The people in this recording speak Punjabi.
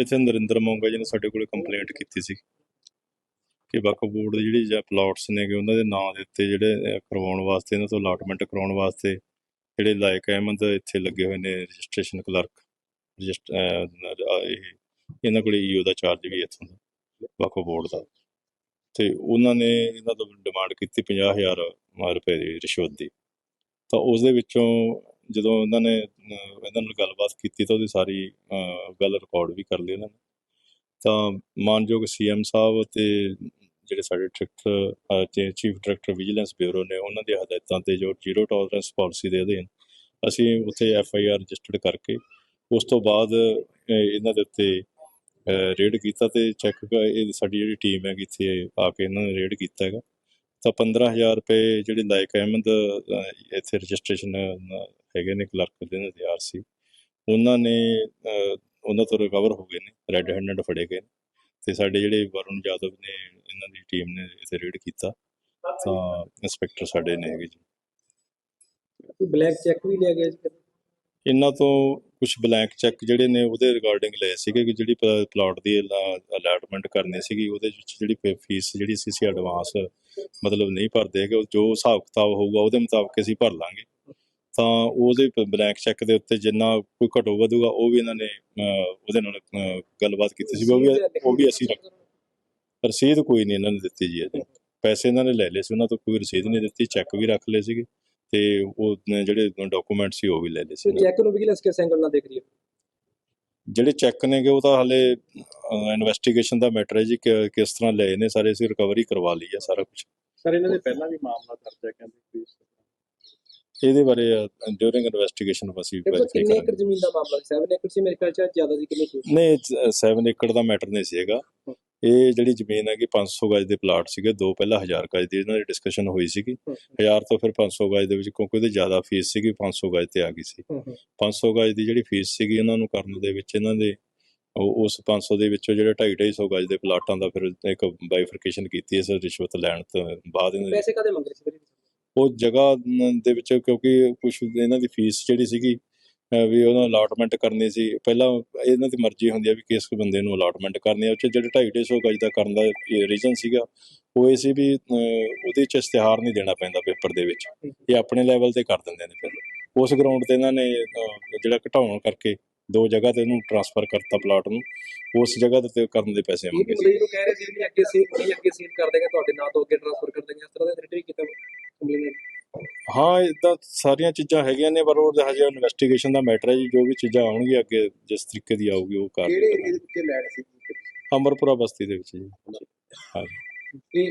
ਇੱਥੇ ਨਰਿੰਦਰ ਮੋਂਗਾ ਜੀ ਨੇ ਸਾਡੇ ਕੋਲੇ ਕੰਪਲੇਂਟ ਕੀਤੀ ਸੀ ਕਿ ਵਕਫ ਬੋਰਡ ਦੀ ਜਿਹੜੀ ਜਾਂ ਪਲਾਟਸ ਨੇਗੇ, ਉਹਨਾਂ ਦੇ ਨਾਂ ਦੇ ਉੱਤੇ ਜਿਹੜੇ ਕਰਵਾਉਣ ਵਾਸਤੇ, ਇਹਨਾਂ ਤੋਂ ਅਲਾਟਮੈਂਟ ਕਰਾਉਣ ਵਾਸਤੇ ਜਿਹੜੇ ਲਾਇਕ ਅਹਿਮਦ ਇੱਥੇ ਲੱਗੇ ਹੋਏ ਨੇ ਰਜਿਸਟ੍ਰੇਸ਼ਨ ਕਲਰਕ ਰਜਿਸਟਰ ਇਹਨਾਂ ਕੋਲੇ ਈਓ ਦਾ ਚਾਰਜ ਵੀ ਇੱਥੋਂ ਦਾ ਵਕਫ ਬੋਰਡ ਦਾ। ਤੇ ਉਹਨਾਂ ਨੇ ਇਹਨਾਂ ਤੋਂ ਡਿਮਾਂਡ ਕੀਤੀ 50000 ਰੁਪਏ ਦੀ ਰਿਸ਼ਵਤ ਦੀ। ਤਾਂ ਉਸ ਦੇ ਵਿੱਚੋਂ ਜਦੋਂ ਉਹਨਾਂ ਨੇ ਇਹਨਾਂ ਨਾਲ ਗੱਲਬਾਤ ਕੀਤੀ ਤਾਂ ਉਹਦੀ ਸਾਰੀ ਗੱਲ ਰਿਕਾਰਡ ਵੀ ਕਰ ਲਈ ਉਹਨਾਂ ਨੇ। ਤਾਂ ਮਾਨਯੋਗ ਸੀਐਮ ਸਾਹਿਬ ਤੇ ਜਿਹੜੇ ਸਾਡੇ director chief director vigilance bureau ਨੇ, ਉਹਨਾਂ ਦੀ ਹਦਾਇਤਾਂ ਤੇ ਜੋ ਜ਼ੀਰੋ ਟੋਲਰੈਂਸ ਪਾਲਿਸੀ ਦੇ ਅਧੀਨ ਅਸੀਂ ਉੱਥੇ ਐਫ ਆਈ ਆਰ ਰਜਿਸਟਰਡ ਕਰਕੇ ਉਸ ਤੋਂ ਬਾਅਦ ਇਹਨਾਂ ਦੇ ਉੱਤੇ ਰੇਡ ਕੀਤਾ ਤੇ ਚੈੱਕ ਇਹ ਸਾਡੀ ਜਿਹੜੀ ਟੀਮ ਹੈਗੀ ਇੱਥੇ ਆ ਕੇ ਇਹਨਾਂ ਨੇ ਰੇਡ ਕੀਤਾ ਹੈਗਾ। ਤਾਂ 15000 ਰੁਪਏ ਜਿਹੜੇ ਲਾਇਕ ਅਹਿਮਦ ਇੱਥੇ ਰਜਿਸਟ੍ਰੇਸ਼ਨ ਹੈਗੇ ਨੇ ਕਲਰਕ ਦੇ ਨੇ ਆਰਸੀ ਉਹਨਾਂ ਨੇ ਉਹਨਾਂ ਤੋਂ ਰਿਕਵਰ ਹੋ ਗਏ ਨੇ ਰੈੱਡ ਹੈਂਡਡ ਫੜੇ ਗਏ ਨੇ। ਤੇ ਸਾਡੇ ਜਿਹੜੇ ਵਰੁਣ ਯਾਦਵ ਨੇ ਇਹਨਾਂ ਦੀ ਟੀਮ ਨੇ ਇੱਥੇ ਰੇਡ ਕੀਤਾ। ਤਾਂ ਇੰਸਪੈਕਟਰ ਸਾਡੇ ਨੇ ਹੈਗੇ ਜੀ। ਕੋਈ ਬਲੈਕ ਚੈੱਕ ਵੀ ਲਿਆ ਗਿਆ ਜੀ ਇਹਨਾਂ ਤੋਂ ਕੁਝ ਬਲੈਂਕ ਚੈੱਕ ਜਿਹੜੇ ਨੇ ਉਹਦੇ ਰਿਗਾਰਡਿੰਗ ਲਏ ਸੀਗੇ ਕਿ ਜਿਹੜੀ ਪਲਾਟ ਦੀ ਅਲਾਟਮੈਂਟ ਕਰਨੀ ਸੀਗੀ ਉਹਦੇ ਵਿੱਚ ਜਿਹੜੀ ਫੀਸ ਜਿਹੜੀ ਸੀ ਸੀ ਐਡਵਾਂਸ ਮਤਲਬ ਨਹੀਂ ਭਰਦੇ ਉਹ ਜੋ ਹਿਸਾਬ ਕਿਤਾਬ ਹੋਊਗਾ ਉਹਦੇ ਮੁਤਾਬਕ ਅਸੀਂ ਭਰ ਲਾਂਗੇ। ਤਾਂ ਉਹਦੇ ਬਲੈਂਕ ਚੈੱਕ ਦੇ ਉੱਤੇ ਜਿੰਨਾ ਕੋਈ ਘਟੋ ਵਧੂਗਾ ਉਹ ਵੀ ਇਹਨਾਂ ਨੇ ਉਹਦੇ ਨਾਲ ਗੱਲਬਾਤ ਕੀਤੀ ਸੀ ਉਹ ਵੀ ਉਹ ਵੀ ਅਸੀਂ ਰੱਖ ਰਸੀਦ ਕੋਈ ਨਹੀਂ ਇਹਨਾਂ ਨੇ ਦਿੱਤੀ ਜੀ ਅਜੇ। ਪੈਸੇ ਇਹਨਾਂ ਨੇ ਲੈ ਲਏ ਸੀ ਉਹਨਾਂ ਤੋਂ ਕੋਈ ਰਸੀਦ ਨਹੀਂ ਦਿੱਤੀ ਚੈੱਕ ਵੀ ਰੱਖ ਲਏ ਸੀਗੇ ਤੇ ਉਹ ਜਿਹੜੇ ਡਾਕੂਮੈਂਟ ਸੀ ਉਹ ਵੀ ਲੈ ਲਏ ਸੀ। ਚੈੱਕ ਨੂੰ ਵਿਜੀਲੈਂਸ ਕਿਸ ਐਂਗਲ ਨਾਲ ਦੇਖ ਰਹੀ ਹੈ? ਜਿਹੜੇ ਚੈੱਕ ਨੇਗੇ ਉਹ ਤਾਂ ਹਾਲੇ ਇਨਵੈਸਟੀਗੇਸ਼ਨ ਦਾ ਮੈਟਰ ਹੈ ਜੀ ਕਿ ਕਿਸ ਤਰ੍ਹਾਂ ਲਏ ਨੇ ਸਾਰੇ ਅਸੀਂ ਰਿਕਵਰੀ ਕਰਵਾ ਲਈ ਹੈ ਸਾਰਾ ਕੁਝ ਸਰ ਇਹਨਾਂ ਦੇ ਪਹਿਲਾਂ ਵੀ ਮਾਮਲਾ ਦਰਜ ਹੈ ਕਹਿੰਦੇ ਤਰ੍ਹਾਂ। ਇਹਦੇ ਬਾਰੇ ਡਿਊਰਿੰਗ ਇਨਵੈਸਟੀਗੇਸ਼ਨ ਅਸੀਂ ਦੇਖੋ ਵੈਰੀਫਾਈ ਕਿੰਨੇ ਏਕੜ ਕਰਾਂਗੇ ਜ਼ਮੀਨ ਦਾ ਮਾਮਲਾ ਸੀ? 7 ਏਕੜ ਸੀ ਮੇਰੇ ਖਿਆਲ ਚ ਜ਼ਿਆਦਾ ਸੀ ਕਿੰਨੇ ਸੀ ਨਹੀਂ 7 ਏਕੜ ਦਾ ਮੈਟਰ ਨਹੀਂ ਸੀਗਾ ਇਹ ਜਿਹੜੀ ਜ਼ਮੀਨ ਹੈਗੀ 500 ਗਜ ਦੇ ਪਲਾਟ ਸੀਗੇ। ਦੋ ਪਹਿਲਾਂ 1000 ਗਜ ਦੀ ਇਹਨਾਂ ਦੀ ਡਿਸਕਸ਼ਨ ਹੋਈ ਸੀਗੀ। 1000 ਤੋਂ ਫਿਰ 500 ਗਜ ਦੇ ਵਿੱਚ ਕਿਉਂਕਿ ਉਹਦੇ ਜ਼ਿਆਦਾ ਫੀਸ ਸੀਗੀ 500 ਗਜ ਤੇ ਆ ਗਈ ਸੀ। 500 ਗਜ ਦੀ ਜਿਹੜੀ ਫੀਸ ਸੀਗੀ ਇਹਨਾਂ ਨੂੰ ਕਰਨ ਦੇ ਵਿੱਚ ਇਹਨਾਂ ਦੇ ਉਹ- ਉਸ 500 ਦੇ ਵਿੱਚੋਂ ਜਿਹੜੇ 2.5 250 ਗਜ ਦੇ ਪਲਾਟਾਂ ਦਾ ਫਿਰ ਇੱਕ ਬਾਈਫਰਕੇਸ਼ਨ ਕੀਤੀ ਇਸ ਰਿਸ਼ਵਤ ਲੈਣ ਤੋਂ ਬਾਅਦ ਇਹਨਾਂ ਦੀ ਪੈਸੇ ਕਦੇ ਮੰਗੇ ਸੀ ਵੀਰੇ? ਉਹ ਜਗ੍ਹਾ ਦੇ ਵਿੱਚ ਕਿਉਂਕਿ ਕੁਝ ਇਹਨਾਂ ਦੀ ਫੀਸ ਜਿਹੜੀ ਸੀਗੀ ਵੀ ਉਹਨਾਂ ਅਲਾਟਮੈਂਟ ਕਰਨੀ ਸੀ। ਪਹਿਲਾਂ ਇਹਨਾਂ ਦੀ ਮਰਜ਼ੀ ਹੁੰਦੀ ਆ ਵੀ ਕਿਸ ਬੰਦੇ ਨੂੰ ਅਲਾਟਮੈਂਟ ਕਰਨੀ ਆ। ਉਹ 'ਚ ਜਿਹੜੇ 2.5 ਸੌ ਗਜ ਦਾ ਕਰਨ ਦਾ ਰੀਜ਼ਨ ਸੀਗਾ ਉਹ ਇਹ ਸੀ ਵੀ ਉਹਦੇ ਚ ਇਸ਼ਤਿਹਾਰ ਨਹੀਂ ਦੇਣਾ ਪੈਂਦਾ ਪੇਪਰ ਦੇ ਵਿੱਚ। ਇਹ ਆਪਣੇ ਲੈਵਲ ਤੇ ਕਰ ਦਿੰਦੇ ਨੇ ਫਿਰ। ਉਸ ਗਰਾਊਂਡ ਤੇ ਇਹਨਾਂ ਨੇ ਜਿਹੜਾ ਘਟਾਉਣ ਕਰਕੇ ਦੋ ਜਗ੍ਹਾ ਤੇ ਇਹਨੂੰ ਟ੍ਰਾਂਸਫਰ ਕਰਤਾ ਪਲਾਟ ਨੂੰ। ਉਸ ਜਗ੍ਹਾ ਤੇ ਕਰਨ ਦੇ ਪੈਸੇ ਵੀ ਸੀ। ਨੂੰ ਕਹਿ ਰਹੇ ਸੀ ਵੀ ਅੱਗੇ ਸੀ ਅੱਗੇ ਸੀਲ ਕਰ ਦੇਗੇ ਤੁਹਾਡੇ ਨਾਂ ਤੋਂ ਅੱਗੇ ਟ੍ਰਾਂਸਫਰ ਕਰ ਦੇਗੇ ਇਸ ਤਰ੍ਹਾਂ ਦਾ ਕੀਤਾ ਕੰਪਲੇਂਟ ਹਾਂ ਇਦਾਂ ਸਾਰੀਆਂ ਚੀਜ਼ਾਂ ਹੈਗੀਆਂ ਨੇ ਪਰ ਉਹ ਹਜੇ ਇਨਵੈਸਟੀਗੇਸ਼ਨ ਦਾ ਮੈਟਰ ਹੈ ਜੀ ਜੋ ਵੀ ਚੀਜ਼ਾਂ ਆਉਣਗੀਆਂ ਅੱਗੇ ਜਿਸ ਤਰੀਕੇ ਦੀ ਆਊਗੀ ਉਹ ਕਰ ਕਿਹੜੇ ਏਰੀਏ ਦੇ ਵਿੱਚ ਲੈਣ ਸੀ ਅਮਰਪੁਰਾ ਬਸਤੀ ਦੇ ਵਿੱਚ ਜੀ। ਹਾਂ ਇਹ